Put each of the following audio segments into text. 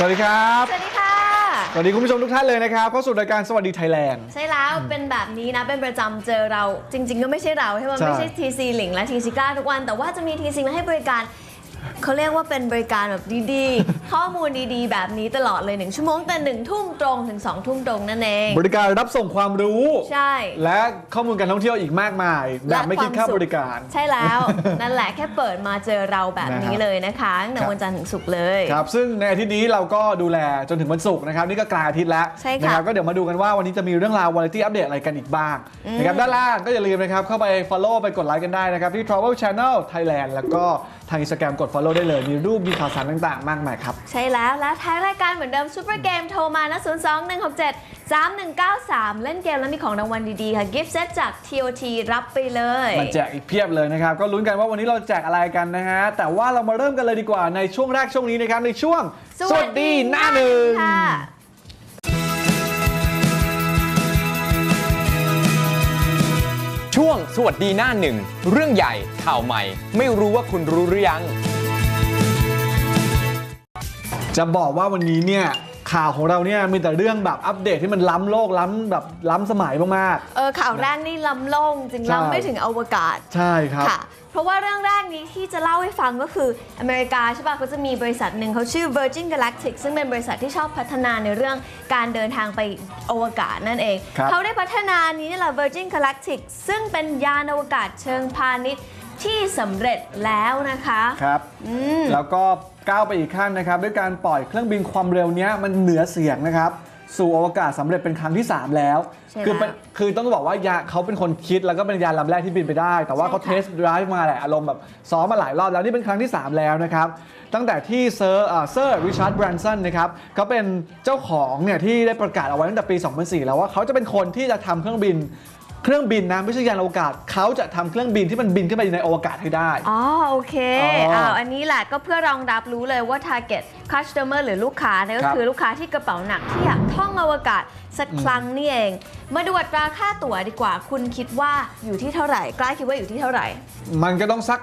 สวัสดีครับ สวัสดีค่ะ สวัสดีคุณผู้ชมทุกท่านเลยนะครับเข้าสู่รายการสวัสดีไทยแลนด์ ใช่แล้ว เป็นแบบนี้นะ เป็นประจำเจอเรา จริง ๆ ก็ไม่ใช่เราใช่ไหมใช่ ไม่ใช่ทีซีหลิงและทีซีกล้าทุกวัน แต่ว่าจะมีทีซีมาให้บริการเขาเรียกว่าเป็นบริการแบบดีๆ ข้อมูลดีๆ แบบนี้ตลอดเลย 1 ชั่วโมงแต่1ทุ่มตรงถึง2ทุ่มตรงนั่นเอง บริการรับส่งความรู้ ใช่ และข้อมูลการท่องเที่ยวอีกมากมาย แบบไม่คิดค่าบริการ ใช่แล้ว นั่นแหละแค่เปิดมาเจอเราแบบนี้เลยนะคะตั้งแต่ครับวันจันทร์ถึงศุกร์เลยครับซึ่งในอาทิตย์นี้เราก็ดูแลจนถึงวันศุกร์นะครับนี่ก็กลางอาทิตย์แล้วใช่ค่ะนะครับก็เดี๋ยวมาดูกันว่าวันนี้จะมีเรื่องราววาไรตี้อัปเดตอะไรกันอีกบ้างนะครับด้านล่างก็อย่าลืมนะครับเข้าไป follow ไปกดไลค์กันได้นะครับที่ Travel Channel Thailand แล้วก็ทาง Instagram กด follow ได้เลย มีรูปมีข่าวสารต่างๆ มากมายครับ ใช่แล้ว และท้ายรายการเหมือนเดิมซูเปอร์เกมโทรมานะ0 2 1 6 7 3 1 9 3 เล่นเกมแล้วมีของรางวัลดีๆ ค่ะ กิฟต์เซตจาก TOT รับไปเลยมาแจกอีกเพียบเลยนะครับ ก็ลุ้นกันว่าวันนี้เราจะแจกอะไรกันนะฮะ แต่ว่าเรามาเริ่มกันเลยดีกว่าในช่วงแรกช่วงนี้นะครับในช่วงหน้าหนึ่งค่ะช่วงสวัสดีหน้าหนึ่ง เรื่องใหญ่ข่าวใหม่ ไม่รู้ว่าคุณรู้หรือยัง จะบอกว่าวันนี้เนี่ยข่าวของเราเนี่ยมีแต่เรื่องแบบอัปเดตที่มันล้ำโลกล้ำแบบล้ำสมัยมากเออข่าวแรกนี่ล้ำโลงจริงใช่ล้ำไม่ถึงอวกาศๆใช่ครับค่ะ เพราะว่าเรื่องแรกนี้ที่จะเล่าให้ฟังก็คืออเมริกาใช่ป่ะเขาจะมีบริษัทหนึ่งเขาชื่อ Virgin Galactic ซึ่งเป็นบริษัทที่ชอบพัฒนาในเรื่องการเดินทางไปอวกาศนั่นเองครับเขาได้พัฒนานี้นี่แหละ Virgin Galactic ซึ่งเป็นยานอวกาศเชิงพาณิชย์ที่สำเร็จแล้วนะคะ ครับอืมแล้วก็ ก้าวไปอีกขั้นนะครับด้วยการปล่อยเครื่องบินความเร็วเนี้ยมันเหนือเสียงนะครับสู่อวกาศสำเร็จเป็นครั้งที่ 3 แล้ว ใช่คือเป็นแล้วคือต้องบอกว่ายาเขาเป็นคนคิดแล้วก็เป็นยานลำแรกที่บินไปได้ แต่ว่าใช่เขาค่ะเทสต์ไดรฟ์มาแหละอารมณ์แบบซ้อมมาหลายรอบแล้วนี่เป็นครั้งที่ 3 แล้วนะครับ ตั้งแต่ที่เซอร์เซอร์ริชาร์ดแบรนสันนะครับเขาเป็นเจ้าของเนี่ยที่ได้ประกาศเอาไว้ตั้งแต่ปี 2004 แล้วว่าเขาจะเป็นคนที่จะทำเครื่องบิน เครื่องบินนะไม่ใช่ยานอวกาศเขาจะทำเครื่องบินที่มันบินขึ้นไปในอวกาศให้ได้ อ๋อโอเคอ๋ออ่าวอันนี้แหละก็เพื่อรองรับรู้เลยว่า target customer หรือลูกค้าเนี่ยก็ครับคือลูกค้าที่กระเป๋าหนักที่อยากท่องอวกาศสักครั้งนี่เอง มาดูอัตราค่าตั๋วดีกว่า คุณคิดว่าอยู่ที่เท่าไหร่กล้าคิดว่าอยู่ที่เท่าไหร่ มันก็ต้องสัก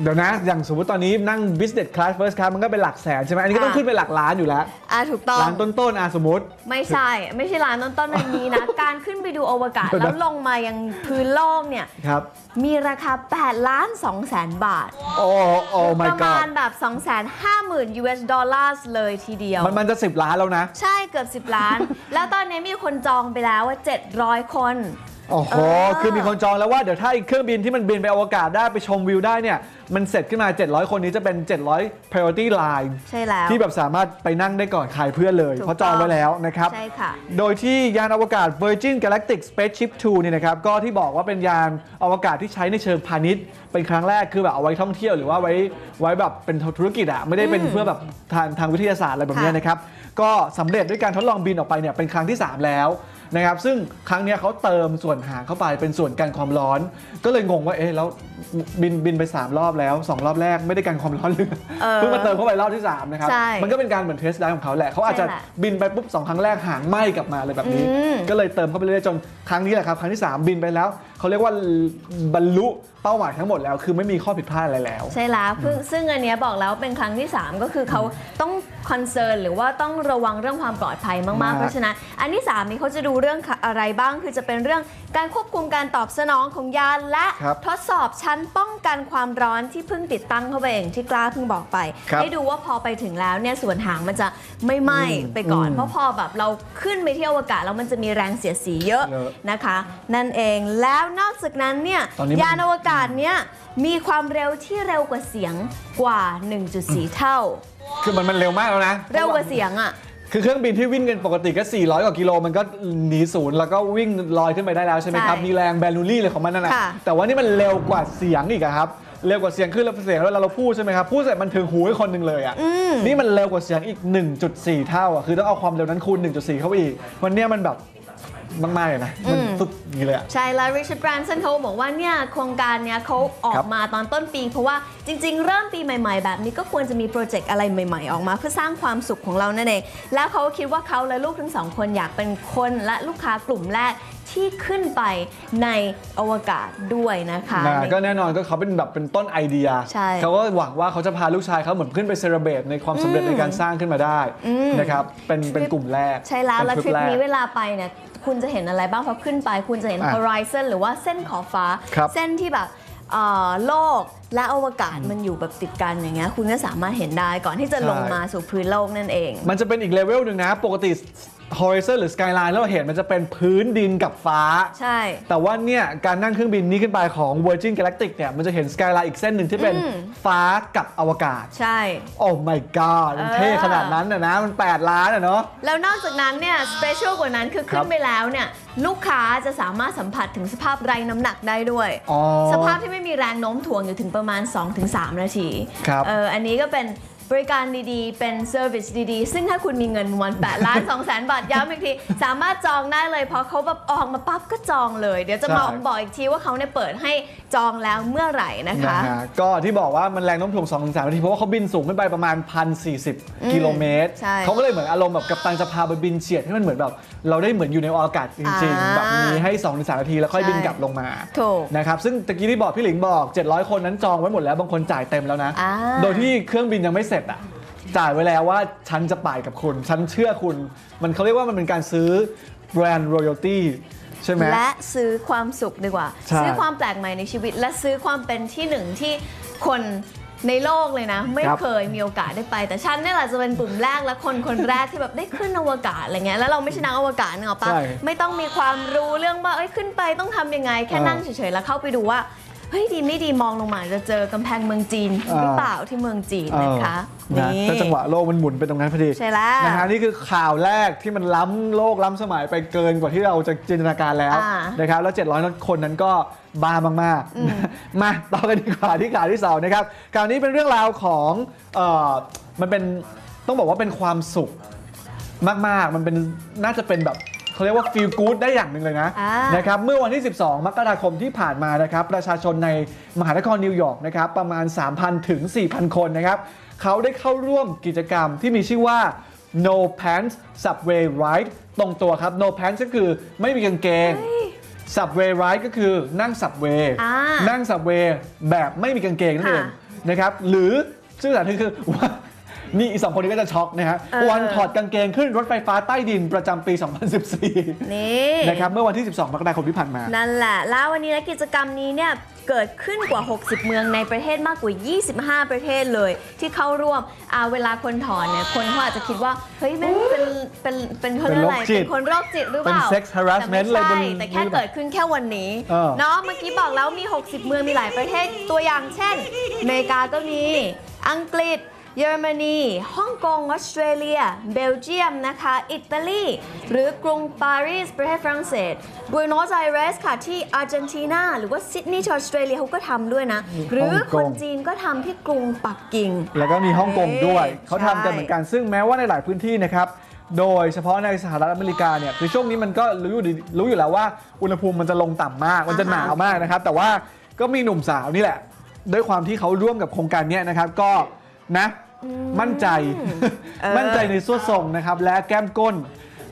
เดี๋ยวนะ อย่างสมมติตอนนี้นั่ง business class first class มันก็เป็นหลักแสนใช่ไหมอันนี้ก็ต้องอ่าขึ้นเป็นหลักล้านอยู่แล้ว อ่าถูกต้อง ล้านต้นๆอะสมมติ ไม่ใช่ ไม่ใช่ร้านต้นๆมันมีนะ การขึ้นไปดูอวกาศ เดี๋ยวนะ แล้วลงมายังพื้นโลกเนี่ย ครับ มีราคา 8 ล้าน2แสนบาท โอ้โอ้ my ประมาณ god แบบ 2 5 0 0 0 0 US ดอลลาร์เลยทีเดียว มันมันจะ10ล้านแล้วนะ ใช่เกือบ 10 ล้าน แล้วตอนนี้มีคนจองไปแล้วว่า 700 คน โอ้โหเออคือมีคนจองแล้วว่าเดี๋ยวถ้าอีกเครื่องบินที่มันบินไปอวกาศได้ไปชมวิวได้เนี่ย มันเสร็จขึ้นมา 700 คนนี้จะเป็น 700 priority line ใช่แล้ว ที่แบบสามารถไปนั่งได้ก่อนใครเพื่อนเลยถูกเพราะจองไว้แล้วนะครับ ใช่ค่ะ โดยที่ยานอวกาศ Virgin Galactic Spaceship 2เนี่ยนะครับ ก็ที่บอกว่าเป็นยานอวกาศที่ใช้ในเชิงพาณิชย์ เป็นครั้งแรกคือแบบเอาไว้ท่องเที่ยวหรือว่าไว้ไว้แบบเป็นธุรกิจอะไม่ได้เป็นอืมเพื่อแบบทางทางวิทยาศาสตร์อะไรแบบเนี้ยค่ะนะครับ ก็สำเร็จด้วยการทดลองบินออกไปเนี่ยเป็นครั้งที่ 3 แล้ว นะครับซึ่งครั้งเนี้ยเขาเติมส่วนหางเข้าไปเป็นส่วนกันความร้อน ก็เลยงงว่าเอ๊ะแล้วบินบินไป 3 รอบแล้ว 2 รอบแรกไม่ได้กันความร้อนเลยเออเพิ่งมาเติมเข้าไปรอบที่ 3 นะครับใช่มันก็เป็นการเหมือนเทสได้ของเขาแหละเขาอาจจะใช่แหละบินไปปุ๊บสองครั้งแรกหางไหม้กลับมาเลยแบบนี้อืมก็เลยเติมเข้าไปเรื่อยๆจนครั้งนี้แหละครับ ครั้งที่ 3 บินไปแล้ว เขาเรียกว่าบรรลุเป้าหมายทั้งหมดแล้ว คือไม่มีข้อผิดพลาดอะไรแล้ว ใช่แล้วเพิ่งซึ่งอันเนี้ยบอกแล้วเป็นครั้งที่ 3 ก็คือเขาต้องคอนเซิร์นหรือว่าต้องระวังเรื่องความปลอดภัยมากมากๆเพราะฉะนั้น อันที่3นี้เขาจะดูเรื่องอะไรบ้าง คือจะเป็นเรื่องการควบคุมการตอบสนองของยานและครับทดสอบชั้นป้องกันความร้อนที่เพิ่งติดตั้งเข้าไปเองที่กล้าเพิ่งบอกไปครับให้ดูว่าพอไปถึงแล้วเนี่ยส่วนหางมันจะไม่ไหม้อืมไปก่อนอืมเพราะพอแบบเราขึ้นไปที่อวกาศแล้วมันจะมีแรงเสียดสีเยอะเยอะนะคะ นั่นเองแล้วนอกจากนั้นเนี่ยตอนนี้มัน ยานอวกาศเนี่ยมีความเร็วที่เร็วกว่าเสียงกว่า 1.4 เท่า คือมันมันเร็วมากแล้วนะ เร็วกว่าเสียงอะ คือเครื่องบินที่วิ่งกันปกติก็ 400 กว่ากิโลมันก็หนีศูนย์แล้วก็วิ่งลอยขึ้นไปได้แล้วใช่ไหมครับ ใช่มีแรงแบลูรี่เลยของมันนั่นแหละค่ะ แต่ว่านี่มันเร็วกว่าเสียงอีกอะครับ เร็วกว่าเสียงขึ้นแล้วเสียงเวลาเราพูดใช่ไหมครับ พูดเสร็จมันถึงหูให้คนหนึ่งเลยอะอืมนี่มันเร็วกว่าเสียงอีก 1.4 เท่าอะคือต้องเอาความเร็วนั้นคูณ 1.4 เข้าไปอีก วันเนี้ยมันแบบ มาก ๆ เลยนะ มันอืมฟึบอย่างนี้เลยอะ ใช่แล้ว Richard Branson เขาบอกว่าเนี่ยโครงการเนี้ยเขาออครักบ มาตอนต้นปี เพราะว่าจริง ๆ เริ่มปีใหม่ ๆ แบบนี้ก็ควรจะมีโปรเจกต์อะไรใหม่ ๆ ออกมาเพื่อสร้างความสุขของเรานั่นเอง แล้วเขาคิดว่าเขาและลูกทั้งสองคนอยากเป็นคนและลูกค้ากลุ่มแรกที่ขึ้นไปในอวกาศด้วยนะคะ นะก็แน่นอนก็เขาเป็นแบบเป็นต้นไอเดีย ใช่เขาก็หวังว่าเขาจะพาลูกชายเขาเหมือนขึ้นไปเซเลบรตในความสำเร็จในการสร้างขึ้นมาได้นะครับเป็นเป็นกลุ่มแรกใช่แล้วเป็นแล้วทริปแกนี้เวลาไปเนี่ยคุณจะเห็นอะไรบ้างพอขึ้นไป คุณจะเห็น อะ horizon หรือว่าเส้นขอบฟ้า ครับ เส้นที่แบบเอ่อโลกและอวกาศมันอยู่แบบติดกันอย่างเงี้ยคุณก็สามารถเห็นได้ก่อนที่จะใช่ลงมาสู่พื้นโลกนั่นเอง มันจะเป็นอีกเลเวลหนึ่งนะ ปกติ horizon หรือ skyline แล้วเราเห็นมันจะเป็นพื้นดินกับฟ้า ใช่ แต่ว่าเนี่ยการนั่งเครื่องบินนี้ขึ้นไปของ Virgin Galactic เนี่ยมันจะเห็นสกายไลน์อีกเส้นหนึ่งที่เป็นอืม ฟ้ากับอวกาศ ใช่ โอ้ my god มันเท่เออขนาดนั้นนะนะ มัน 8 ล้านอะเนาะ แล้วนอกจากนั้นเนี่ยสเปเชียลกว่านั้นคือครัขึ้บนไปแล้วเนี่ยลูกค้าจะสามารถสัมผัสถึงสภาพไร้น้ำหนักได้ด้วย อ๋อ สภาพที่ไม่มีแรงโน้มถ่วงอยู่ถึงประมาณ 2-3 นาทีครับ เอออันนี้ก็เป็น บริการดีๆ เป็นเซอร์วิสดีๆ ซึ่งถ้าคุณมีเงินวัน8ล้าน2แสนบาทย้ำอีกที สามารถจองได้เลยเพราะเขาแบบออกมาปั๊บก็จองเลย เดี๋ยวจะมาใช่บอกอีกทีว่าเขาเนี่ยเปิดให้จองแล้วเมื่อไหร่นะคะ นะฮะก็ที่บอกว่ามันแรงโน้มถ่วง2-3นาที เพราะว่าเขาบินสูงขึ้นไปประมาณ 1,040 กิโลเมตร ใช่เขาก็เลยเหมือนอารมณ์แบบกัปตันจะพาไปบินเฉียดให้มันเหมือนแบบ เราได้เหมือนอยู่ในอากาศจริง อ่าๆ แบบมีให้2-3นาทีแล้วค่อยใช่บินกลับลงมาถูกนะครับซึ่งตะกี้ที่บอกพี่หลิงบอก 700 คนนั้นจองไว้หมดแล้วบางคนจ่ายเต็มแล้วนะ อ่า โดยที่เครื่องบินยังไม่เสร็จอะจ่ายไว้แล้วว่าฉันจะไปกับคุณ ฉันเชื่อคุณ มันเขาเรียกว่ามันเป็นการซื้อแบรนด์ royalty ใช่ไหม และซื้อความสุขดีกว่า ใช่ ซื้อความแปลกใหม่ในชีวิต และซื้อความเป็นที่หนึ่งที่คนในโลกเลยนะ ไม่ครับเคยมีโอกาสได้ไป แต่ฉันเนี่ยแหละจะเป็นกลุ่มแรกและคนคนแรกที่แบบได้ขึ้นอวกาศอะไรเงี้ยแล้วเราไม่ใช่นักอวกาศนึกออกปะใช่ไม่ต้องมีความรู้เรื่องว่าเอ้ยขึ้นไปต้องทำยังไงแค่เออนั่งเฉยๆแล้วเข้าไปดูว่า เฮ้ยดีไม่ดีมองลงมาจะเจอกำแพงเมืองจีนเออหรือเปล่าที่เมืองจีนนะคะเออนะถ้าจังหวะโลกมันหมุนไปตรงนั้นพอดีใช่แล้วนะฮะนี่คือข่าวแรกที่มันล้ำโลกล้ำสมัยไปเกินกว่าที่เราจะจินตนาการแล้วอ่านะครับแล้ว 700 คนนั้นก็บ้ามากๆ มาต่อกันดีกว่าที่ข่าวที่สองนะครับข่าวนี้เป็นเรื่องราวของเอ่อมันเป็นต้องบอกว่าเป็นความสุขมากๆ มันเป็นน่าจะเป็นแบบ เขาเรียกว่า feel good ได้อย่างหนึ่งเลยนะอ่านนะครับเมื่อวันที่ 12 มกราคมที่ผ่านมานะครับประชาชนในมหานครนิวยอร์กนะครับประมาณ 3,000 ถึง 4,000 คนนะครับเขาได้เข้าร่วมกิจกรรมที่มีชื่อว่า No Pants Subway Ride ตรงตัวครับ No Pants ก็คือไม่มีกางเกง Subway Ride ก็คือนั่ง Subway อ่านั่ง Subway แบบไม่มีกางเกงนั่นเองค่ะ นะครับหรือชื่อสถานที่คือว่า นี่อีกสองคนนี้ก็จะช็อกนะฮะเออ วันถอดกางเกงขึ้นรถไฟฟ้าใต้ดินประจำปี 2014นี่ นะครับเมื่อวันที่ 12มกราคมที่ผ่านมา นั่นแหละ แล้ววันนี้นะกิจกรรมนี้เนี่ยเกิดขึ้นกว่า 60 เมืองในประเทศมากกว่า 25 ประเทศเลย ที่เข้าร่วมอ่าเวลาคนถอนเนี่ยคนเขาอาจจะคิดว่าเฮ้ยแม่งเป็นเป็นเป็นเขาเรียกอะไรเป็นโรคจิตเป็นคนโรคจิตหรือเปล่าเป็น sex harassment แต่ไม่อะไรใช่บนแต่แค่เกิดขึ้นแค่วันนี้เออ เนาะเมื่อกี้บอกแล้วมี 60 เมืองมีหลายประเทศตัวอย่างเช่นอเมริกาก็มีอังกฤษ เยอรมนี ฮ่องกง ออสเตรเลีย เบลเยียมนะคะ อิตาลี หรือกรุงปารีส ประเทศฝรั่งเศสบูโนสไอเรสค่ะที่อาร์เจนตินา หรือว่าซิดนีย์ที่ออสเตรเลียเขาก็ทำด้วยนะ หรือฮ่องคกนงจีนก็ทำที่กรุงปักกิ่ง แล้วก็มีฮ่องกงด้วยเอ้ยเขาทำกันเหมือนกัน ซึ่งแม้ว่าในหลายพื้นที่นะครับโดยเฉพาะในสหรัฐอเมริกาเนี่ยคือช่วงนี้มันก็รู้อยู่ดีรู้อยู่แล้วว่าอุณหภูมิมันจะลงต่ำมาก มันจะอ่าฮะหนาวมากนะครับ แต่ว่าก็มีหนุ่มสาวนี่แหละ ด้วยความที่เขาร่วมกับโครงการเนี้ยนะครับก็ นะ มั่นใจเออมั่นใจในส่วนทรงนะครับ และแก้มก้น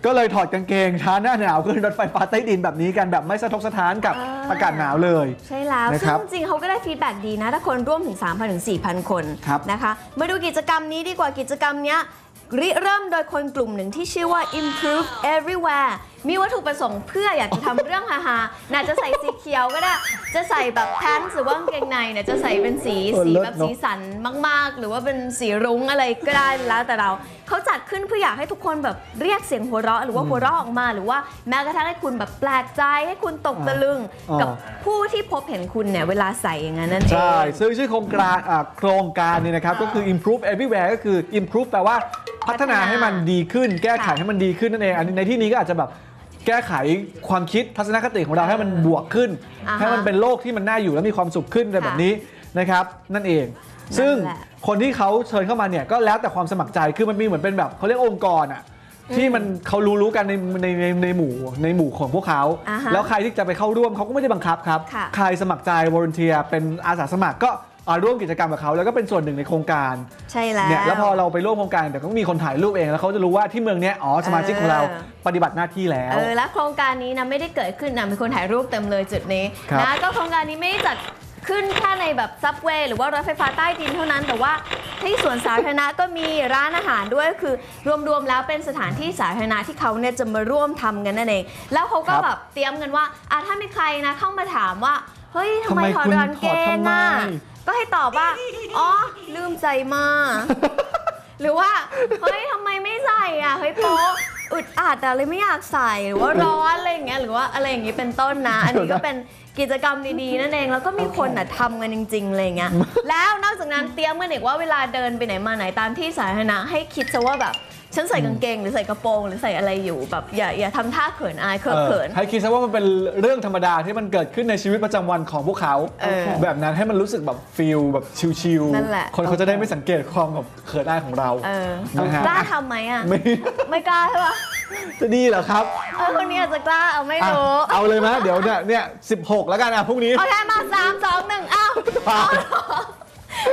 ก็เลยถอดกางเกงท้าหน้าหนาวขึ้นรถไฟฟ้าใต้ดินแบบนี้กันแบบไม่สะทกสะท้านกับอากาศหนาวเลย ใช่แล้ว นะคซึ่รับงจริงๆเขาก็ได้ฟีดแบ็กดีนะ ถ้าคนร่วมถึง 3,000 ถึง 4,000 คนครับ นะคะ มาดูกิจกรรมนี้ดีกว่ากิจกรรมเนี้ย ริเริ่มโดยคนกลุ่มหนึ่งที่ชื่อว่า improve everywhere มีวัตถุประสงค์เพื่ออยากจะทำเรื่องฮาๆน่าจะใส่สีเขียวก็ได้ จะใส่แบบแพนส์หรือว่ากางเกงในเนี่ยจะใส่เป็นสีเออสีเลิศแบบเนอะ สีสันมากๆ หรือว่าเป็นสีรุ้งอะไรก็ได้แล้วแต่เราเขาจัดขึ้นเพื่ออยากให้ทุกคนแบบเรียกเสียงหัวเราะ หรือว่าหัวเราะออกมา หรือว่าแม้กระทั่งให้คุณแบบแปลกใจให้คุณตกตะลึง อ่ากั กับผู้ที่พบเห็นคุณเนี่ยเวลาใส่อย่างนั้นนั่นเอง ใช่ซึ่งชื่อโครงการอ่าโครงการเนี่ยนะครับ ก็คือ improve everywhere ก็คือ improve แปลว่า พัฒนาให้มันดีขึ้น แก้ไขค่ะให้มันดีขึ้นนั่นเองอันนี้ในที่นี้ก็อาจจะแบบแก้ไขความคิดทัศนคติของเราให้มันบวกขึ้น อ่าฮะให้มันเป็นโลกที่มันน่าอยู่และมีความสุขขึ้นอะไรค่ะแบบนี้นะครับ นั่นเอง ซึ่งแหละคนที่เขาเชิญเข้ามาเนี่ยก็แล้วแต่ความสมัครใจคือมันมีเหมือนเป็นแบบเขาเรียกองค์กรอะที่มันเขารู้รู้กันในในในในหมู่ในหมู่ของพวกเขา อ่าฮะแล้วใครที่จะไปเข้าร่วมเขาก็ไม่ได้บังคับครับ ค่ะ ใครสมัครใจวอร์เนเทียเป็นอาสาสมัครก็ อ่าร่วมกิจกรรมกับเขาแล้วก็เป็นส่วนหนึ่งในโครงการใช่แล้ว เนี่ยแล้วพอเราไปร่วมโครงการเดี๋ยวก็มีคนถ่ายรูปเอง แล้วเขาจะรู้ว่าที่เมืองเนี้ยอ๋อสมาชิกของเราเออ ปฏิบัติหน้าที่แล้ว เออและโครงการนี้นะไม่ได้เกิดขึ้นนะมีคนถ่ายรูปเต็มเลยจุดนี้ครับนะก็โครงการนี้ไม่ได้จัดขึ้นแค่ในแบบซับเวย์หรือว่ารถไฟฟ้าใต้ดินเท่านั้นแต่ว่าที่สวนสาธารณะก็มีร้านอาหารด้วยคือรวมๆแล้วเป็นสถานที่สาธารณะที่เขาเนี่ยจะมาร่วมทำกันนั่นเองแล้วเขาก็ครับ แบบเตรียมกันว่าอะถ้ามีใครนะเข้ามาถามว่าเฮ้ยทำไมทำไมถอดคุณกางเกถอดงทำไมอะ ก็ให้ตอบว่า อ๋อ ลืมใจมา หรือว่า เฮ้ยทำไมไม่ใส่อะ เฮ้ยโป๊ะอึดอัดอะเลยไม่อยากใส่หรือว่าร้อนอะไรอย่างเงี้ยหรือว่าอะไรอย่างงี้เป็นต้นนะ อันนี้ก็เป็นกิจกรรมดีๆ นั่นเองแล้วก็มีคนอะทำกันจริงๆอะไรเงี้ยแล้วนอกจากนั้นเตรียมกันอีกว่าเวลาเดินไปไหนมาไหนตามที่สาธารณะให้คิดซะว่าแบบ ฉันใส่กางเกงหรือใส่กระโปรงหรือใส่อะไรอยู่แบบอย่าอย่าทำท่าเขินอายเคอะเออเขิน ให้คิดซะว่ามันเป็นเรื่องธรรมดาที่มันเกิดขึ้นในชีวิตประจำวันของพวกเขา เออแบบนั้นให้มันรู้สึกแบบฟิลแบบชิลนั่นแหละ คนเขาจะได้ไม่สังเกตความแบบเขินอายของเราเออนะฮะกล้าทำไหมอะ ไม่ ไม่กล้าใช่ปะจะดีเหรอครับเออคนนี้อาจจะกล้าเอาไม่อะรู้เอาเลยไหมเดี๋ยวเนี่ยเนี่ยสิบหกแล้วกันอะพรุ่งนี้ โอเคมาสามสองหนึ่งอ้าว ผ่าน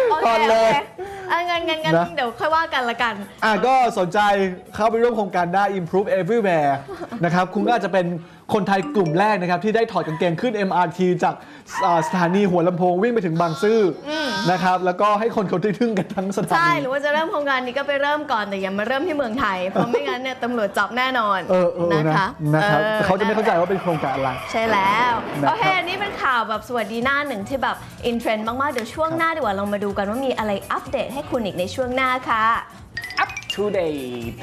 โอเคผ่านโอเลเคยเอองั้นงั้นงั้นนะ เดี๋ยวค่อยว่ากันละกัน อะก็สนใจเข้าไปร่วมโครงการได้ Improve Everywhere นะครับ คุณก็อาจจะเป็น คนไทยกลุ่มแรกนะครับ ที่ได้ถอดกางเกงขึ้น MRT จากอ่าสถานีหัวลำโพงวิ่งไปถึงบางซื่ออนะครับ แล้วก็ให้คนเขาได้ทึ่งกันทั้งสถาใช่ นี หรือว่าจะเริ่มโครงการนี้ก็ไปเริ่มก่อนแต่อย่ามาเริ่มที่เมืองไทย เพราะไม่งั้นเนี่ยตำรวจจับแน่นอนเออเออนะนะคะนะครับออ เขาจะไม่เข้าใจว่าเป็นโครงการอะไร ใช่แล้ว นะครับโอเคอันนี่เป็นข่าวแบบสวัสดีหน้าหนึ่งที่แบบอินเทรนด์มาก ๆ เดี๋ยวช่วงหน้าดีกว่าลองมาดูกันว่ามีอะไรอัปเดตให้คุณอีกในช่วงหน้าค่ะ Up to date